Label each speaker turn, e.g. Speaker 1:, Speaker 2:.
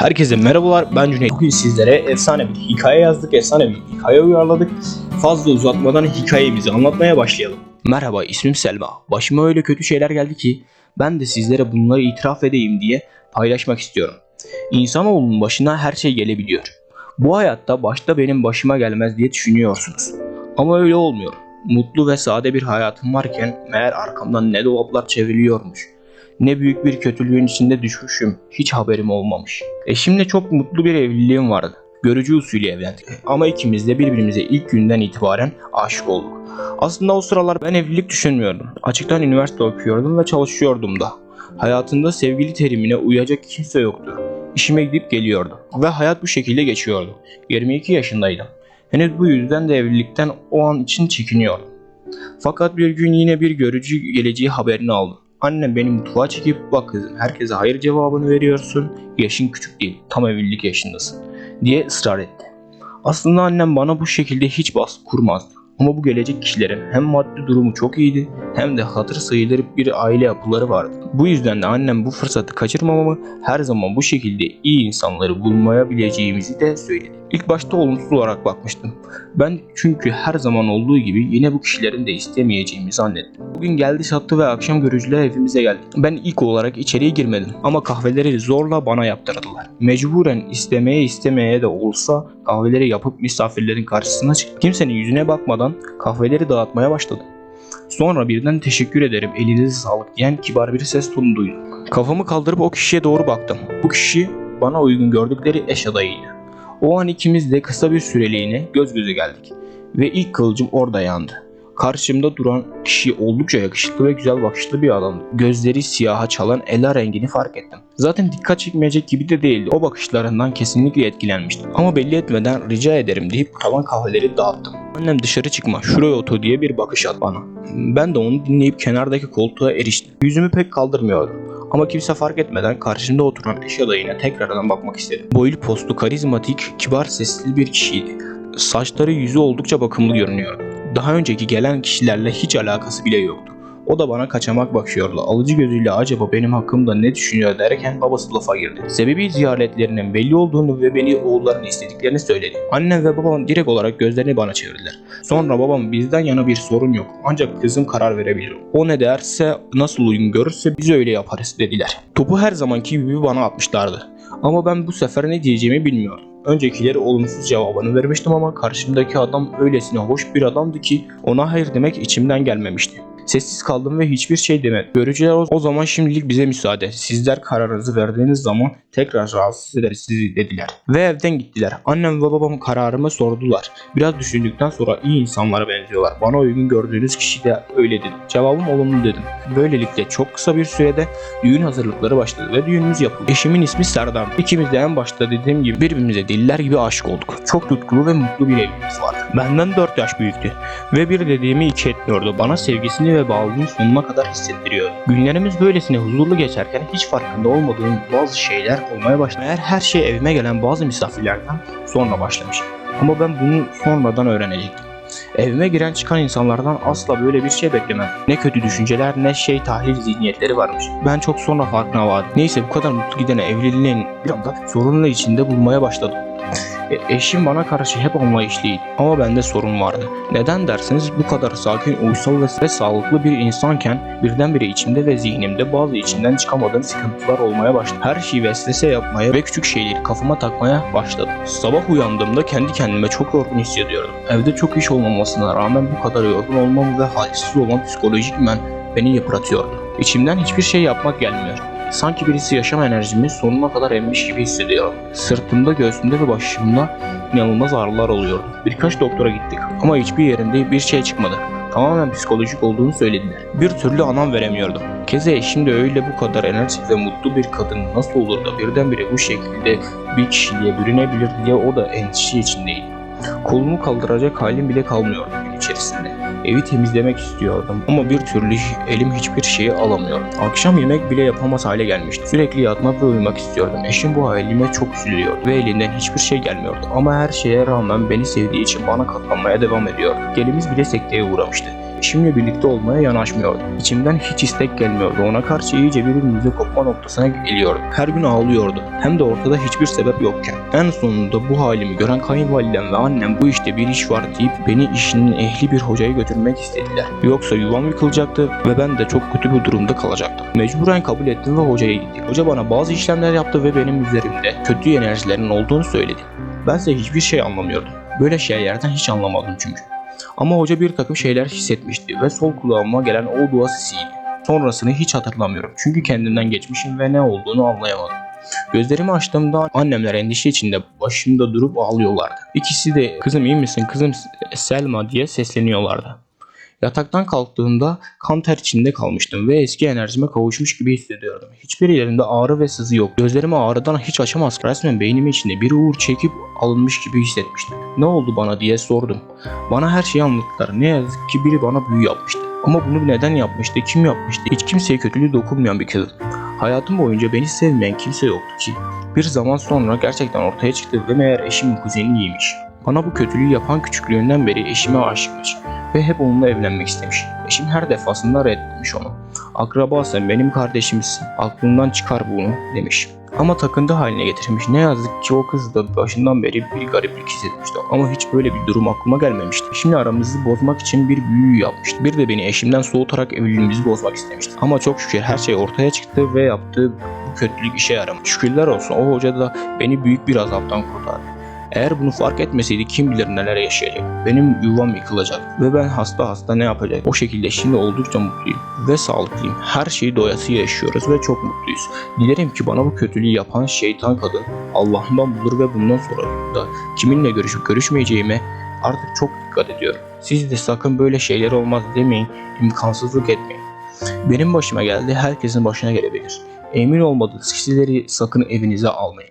Speaker 1: Herkese merhabalar ben Cüneyt. Bugün sizlere efsane bir hikaye yazdık, efsane bir hikaye uyarladık. Fazla uzatmadan hikayemizi anlatmaya başlayalım. Merhaba ismim Selma. Başıma öyle kötü şeyler geldi ki ben de sizlere bunları itiraf edeyim diye paylaşmak istiyorum. İnsanoğlunun başına her şey gelebiliyor. Bu hayatta başta benim başıma gelmez diye düşünüyorsunuz. Ama öyle olmuyor. Mutlu ve sade bir hayatım varken meğer arkamdan ne dolaplar çevriliyormuş. Ne büyük bir kötülüğün içinde düşmüşüm. Hiç haberim olmamış. Eşimle çok mutlu bir evliliğim vardı. Görücü usulü evlendik. Ama ikimiz de birbirimize ilk günden itibaren aşık olduk. Aslında o sıralar ben evlilik düşünmüyordum. Açıktan üniversite okuyordum ve çalışıyordum da. Hayatında sevgili terimine uyacak kimse yoktu. İşime gidip geliyordum. Ve hayat bu şekilde geçiyordu. 22 yaşındaydım. Henüz bu yüzden de evlilikten o an için çekiniyordum. Fakat bir gün yine bir görücü geleceği haberini aldım. Annem beni mutfağa çekip bak kızım herkese hayır cevabını veriyorsun. Yaşın küçük değil tam evlilik yaşındasın diye ısrar etti. Aslında annem bana bu şekilde hiç baskı kurmazdı. Ama bu gelecek kişilerin hem maddi durumu çok iyiydi hem de hatır sayılır bir aile yapıları vardı. Bu yüzden de annem bu fırsatı kaçırmamamı her zaman bu şekilde iyi insanları bulmayabileceğimizi de söyledi. İlk başta olumsuz olarak bakmıştım. Ben çünkü her zaman olduğu gibi yine bu kişilerin de istemeyeceğimi zannettim. Bugün geldi sattı ve akşam görücüler evimize geldi. Ben ilk olarak içeriye girmedim ama kahveleri zorla bana yaptırdılar. Mecburen istemeye istemeye de olsa kahveleri yapıp misafirlerin karşısına çıktım. Kimsenin yüzüne bakmadan kahveleri dağıtmaya başladım. Sonra birden teşekkür ederim elinize sağlık diyen kibar bir ses tonu duydum. Kafamı kaldırıp o kişiye doğru baktım. Bu kişi bana uygun gördükleri eş adayıydı. O an ikimiz de kısa bir süreliğine göz göze geldik. Ve ilk kılıcım orada yandı. Karşımda duran kişi oldukça yakışıklı ve güzel bakışlı bir adamdı. Gözleri siyaha çalan ela rengini fark ettim. Zaten dikkat çekmeyecek gibi de değildi. O bakışlarından kesinlikle etkilenmiştim. Ama belli etmeden rica ederim deyip kalan kahveleri dağıttım. Annem dışarı çıkma şuraya otur diye bir bakış at bana. Ben de onu dinleyip kenardaki koltuğa eriştim. Yüzümü pek kaldırmıyordum. Ama kimse fark etmeden karşımda oturan eş adayına tekrardan bakmak istedim. Boylu postlu, karizmatik, kibar sesli bir kişiydi. Saçları yüzü oldukça bakımlı görünüyordu. Daha önceki gelen kişilerle hiç alakası bile yoktu. O da bana kaçamak bakıyordu. Alıcı gözüyle acaba benim hakkımda ne düşünüyor derken babası lafa girdi. Sebebi ziyaretlerinin belli olduğunu ve beni oğullarını istediklerini söyledi. Annem ve babam direkt olarak gözlerini bana çevirdiler. Sonra babam bizden yana bir sorun yok. Ancak kızım karar verebilir. O ne derse nasıl uygun görürse biz öyle yaparız dediler. Topu her zamanki gibi bana atmışlardı. Ama ben bu sefer ne diyeceğimi bilmiyordum. Öncekileri olumsuz cevabını vermiştim ama karşımdaki adam öylesine hoş bir adamdı ki ona hayır demek içimden gelmemişti. Sessiz kaldım ve hiçbir şey demedim. Görücüler o, zaman şimdilik bize müsaade. Sizler kararınızı verdiğiniz zaman tekrar rahatsız ederiz sizi dediler. Ve evden gittiler. Annem ve babam kararımı sordular. Biraz düşündükten sonra iyi insanlara benziyorlar. Bana uygun gördüğünüz kişi de öyle dedim. Cevabım olumlu dedim. Böylelikle çok kısa bir sürede düğün hazırlıkları başladı ve düğünümüz yapıldı. Eşimin ismi Serdar. İkimiz de en başta dediğim gibi birbirimize diller gibi aşık olduk. Çok tutkulu ve mutlu bir evliliğimiz vardı. Benden 4 yaş büyüktü ve bir dediğimi iki etmiyordu. Bana sevgisini ve bağlılığını sonuna kadar hissettiriyordu. Günlerimiz böylesine huzurlu geçerken hiç farkında olmadığım bazı şeyler olmaya başladı. Eğer her şey evime gelen bazı misafirlerden sonra başlamış. Ama ben bunu sonradan öğrenecektim. Evime giren çıkan insanlardan asla böyle bir şey beklemem. Ne kötü düşünceler ne şey tahlil zihniyetleri varmış. Ben çok sonra farkına vardım. Neyse bu kadar mutlu giden evliliğin bir anda sorunla içinde bulmaya başladım. E, eşim bana karşı hep anlayışlıydı ama bende sorun vardı. Neden derseniz bu kadar sakin, uysal ve sağlıklı bir insanken birdenbire içimde ve zihnimde bazı içinden çıkamadığım sıkıntılar olmaya başladı. Her şeyi vesvese yapmaya ve küçük şeyleri kafama takmaya başladım. Sabah uyandığımda kendi kendime çok yorgun hissediyordum. Evde çok iş olmamasına rağmen bu kadar yorgun olmam ve halsiz olmam psikolojik men beni yıpratıyordu. İçimden hiçbir şey yapmak gelmiyor. Sanki birisi yaşam enerjimi sonuna kadar emmiş gibi hissediyorum. Sırtımda, göğsümde ve başımda inanılmaz ağrılar oluyordu. Birkaç doktora gittik ama hiçbir yerinde bir şey çıkmadı. Tamamen psikolojik olduğunu söylediler. Bir türlü anlam veremiyordum. Keze eşim de öyle bu kadar enerjik ve mutlu bir kadın nasıl olur da birdenbire bu şekilde bir kişiliğe bürünebilir diye o da endişe içindeydi. Kolumu kaldıracak halim bile kalmıyordu içerisinde. Evi temizlemek istiyordum ama bir türlü elim hiçbir şeyi alamıyor. Akşam yemek bile yapamaz hale gelmişti. Sürekli yatmak ve uyumak istiyordum. Eşim bu halime çok üzülüyordu ve elinden hiçbir şey gelmiyordu. Ama her şeye rağmen beni sevdiği için bana katlanmaya devam ediyordu. Gelimiz bile sekteye uğramıştı. Eşimle birlikte olmaya yanaşmıyordu. İçimden hiç istek gelmiyordu. Ona karşı iyice birbirimize kopma noktasına geliyordu. Her gün ağlıyordu. Hem de ortada hiçbir sebep yokken. En sonunda bu halimi gören kayınvalidem ve annem bu işte bir iş var deyip beni işinin ehli bir hocaya götürmek istediler. Yoksa yuvam yıkılacaktı ve ben de çok kötü bir durumda kalacaktım. Mecburen kabul ettim ve hocaya gittik. Hoca bana bazı işlemler yaptı ve benim üzerimde kötü enerjilerin olduğunu söyledi. Bense hiçbir şey anlamıyordum. Böyle şeylerden hiç anlamadım çünkü. Ama hoca bir takım şeyler hissetmişti ve sol kulağıma gelen o dua sesiydi. Sonrasını hiç hatırlamıyorum çünkü kendimden geçmişim ve ne olduğunu anlayamadım. Gözlerimi açtığımda annemler endişe içinde başımda durup ağlıyorlardı. İkisi de kızım iyi misin kızım Selma diye sesleniyorlardı. Yataktan kalktığımda kan ter içinde kalmıştım ve eski enerjime kavuşmuş gibi hissediyordum. Hiçbir yerimde ağrı ve sızı yok. Gözlerimi ağrıdan hiç açamaz. Resmen beynimin içinde bir uğur çekip alınmış gibi hissetmiştim. Ne oldu bana diye sordum. Bana her şeyi anlattılar. Ne yazık ki biri bana büyü yapmıştı. Ama bunu neden yapmıştı, kim yapmıştı? Hiç kimseye kötülüğü dokunmayan bir kızım. Hayatım boyunca beni sevmeyen kimse yoktu ki. Bir zaman sonra gerçekten ortaya çıktı ve meğer eşimin kuzeniymiş. Bana bu kötülüğü yapan küçüklüğünden beri eşime aşıkmış ve hep onunla evlenmek istemiş. Eşim her defasında reddetmiş onu. Akraba sen benim kardeşimsin. Aklından çıkar bunu demiş. Ama takıntı haline getirmiş. Ne yazık ki o kız da başından beri bir gariplik hissetmişti. Ama hiç böyle bir durum aklıma gelmemişti. Şimdi aramızı bozmak için bir büyü yapmıştı. Bir de beni eşimden soğutarak evliliğimizi bozmak istemişti. Ama çok şükür her şey ortaya çıktı ve yaptığı bu kötülük işe yaramadı. Şükürler olsun o hoca da beni büyük bir azaptan kurtardı. Eğer bunu fark etmeseydi kim bilir neler yaşayacak. Benim yuvam yıkılacak ve ben hasta hasta ne yapacak? O şekilde şimdi oldukça mutluyum ve sağlıklıyım. Her şeyi doyasıya yaşıyoruz ve çok mutluyuz. Dilerim ki bana bu kötülüğü yapan şeytan kadın Allah'ımdan bulur ve bundan sonra da kiminle görüşüp görüşmeyeceğime artık çok dikkat ediyorum. Siz de sakın böyle şeyler olmaz demeyin, imkansızlık etmeyin. Benim başıma geldi, herkesin başına gelebilir. Emin olmadığınız kişileri sakın evinize almayın.